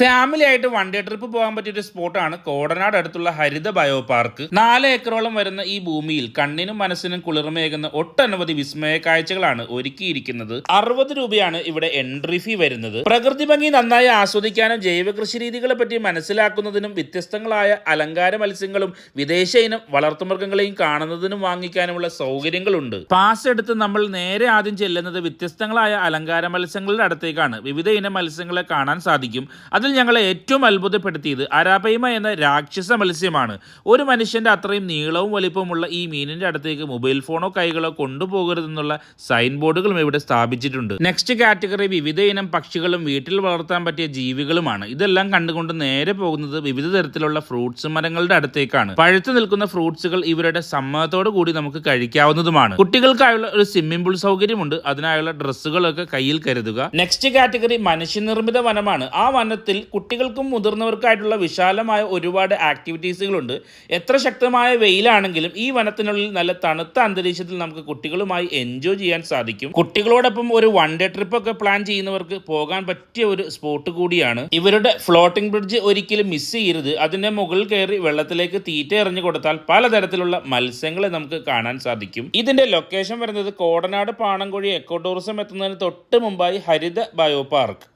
Family ആയിട്ട് one day trip പോകാൻ പറ്റിയ ഒരു സ്പോട്ടാണ് കോടനാട് അടുത്തുള്ള ഹരിത ബയോ പാർക്ക് നാല് ഏക്കറോളം വരുന്ന ഈ ഭൂമിയിൽ കണ്ണിനും മനസ്സിനും കുളിർമയേകുന്ന ഒട്ടനവധി വിസ്മയ കാഴ്ചകളാണ് ഒരുക്കിയിരിക്കുന്നത്. അറുപത് രൂപയാണ് ഇവിടെ എൻട്രി ഫീ വരുന്നത്. പ്രകൃതി ഭംഗി നന്നായി ആസ്വദിക്കാനും ജൈവ കൃഷി രീതികളെ പറ്റി മനസ്സിലാക്കുന്നതിനും വ്യത്യസ്തങ്ങളായ അലങ്കാര മത്സ്യങ്ങളും വിദേശ ഇനം വളർത്തുമൃഗങ്ങളെയും കാണുന്നതിനും വാങ്ങിക്കാനുമുള്ള സൗകര്യങ്ങളുണ്ട്. പാസ് എടുത്ത് നമ്മൾ നേരെ ആദ്യം ചെല്ലുന്നത് വ്യത്യസ്തങ്ങളായ അലങ്കാര മത്സ്യങ്ങളുടെ അടുത്തേക്കാണ്. വിവിധ ഇനം മത്സ്യങ്ങളെ കാണാൻ സാധിക്കും. അതിൽ ഞങ്ങളെ ഏറ്റവും അത്ഭുതപ്പെടുത്തിയത് അരാപൈമ എന്ന രാക്ഷസ മത്സ്യമാണ്. ഒരു മനുഷ്യന്റെ അത്രയും നീളവും വലിപ്പമുള്ള ഈ മീനിന്റെ അടുത്തേക്ക് മൊബൈൽ ഫോണോ കൈകളോ കൊണ്ടുപോകരുതെന്നുള്ള സൈൻ ബോർഡുകളും ഇവിടെ സ്ഥാപിച്ചിട്ടുണ്ട്. നെക്സ്റ്റ് കാറ്റഗറി വിവിധ ഇനം പക്ഷികളും വീട്ടിൽ വളർത്താൻ പറ്റിയ ജീവികളുമാണ്. ഇതെല്ലാം കണ്ടുകൊണ്ട് നേരെ പോകുന്നത് വിവിധ തരത്തിലുള്ള ഫ്രൂട്ട്സ് മരങ്ങളുടെ അടുത്തേക്കാണ്. പഴുത്തു നിൽക്കുന്ന ഫ്രൂട്ട്സുകൾ ഇവരുടെ സമ്മതത്തോടു കൂടി നമുക്ക് കഴിക്കാവുന്നതുമാണ്. കുട്ടികൾക്കായുള്ള ഒരു സ്വിമ്മിംഗ് പൂൾ സൗകര്യമുണ്ട്. അതിനായുള്ള ഡ്രസ്സുകളൊക്കെ കയ്യിൽ കരുതുക. നെക്സ്റ്റ് കാറ്റഗറി മനുഷ്യനിർമ്മിത വനമാണ്. ആ വനത്തിൽ കുട്ടികൾക്കും മുതിർന്നവർക്കായിട്ടുള്ള വിശാലമായ ഒരുപാട് ആക്ടിവിറ്റീസുകളുണ്ട്. എത്ര ശക്തമായ വെയിലാണെങ്കിലും ഈ വനത്തിനുള്ളിൽ നല്ല തണുത്ത അന്തരീക്ഷത്തിൽ നമുക്ക് കുട്ടികളുമായി എൻജോയ് ചെയ്യാൻ സാധിക്കും. കുട്ടികളോടൊപ്പം ഒരു വൺ ഡേ ട്രിപ്പ് ഒക്കെ പ്ലാൻ ചെയ്യുന്നവർക്ക് പോകാൻ പറ്റിയ ഒരു സ്പോട്ട് കൂടിയാണ്. ഇവരുടെ ഫ്ലോട്ടിംഗ് ബ്രിഡ്ജ് ഒരിക്കലും മിസ് ചെയ്യരുത്. അതിന്റെ മുകളിൽ കയറി വെള്ളത്തിലേക്ക് തീറ്റ എറിഞ്ഞു കൊടുത്താൽ പലതരത്തിലുള്ള മത്സ്യങ്ങളെ നമുക്ക് കാണാൻ സാധിക്കും. ഇതിന്റെ ലൊക്കേഷൻ വരുന്നത് കോടനാട് പാണങ്കുഴി എക്കോ ടൂറിസം എത്തുന്നതിന് തൊട്ട് മുമ്പായി ഹരിത ബയോ പാർക്ക്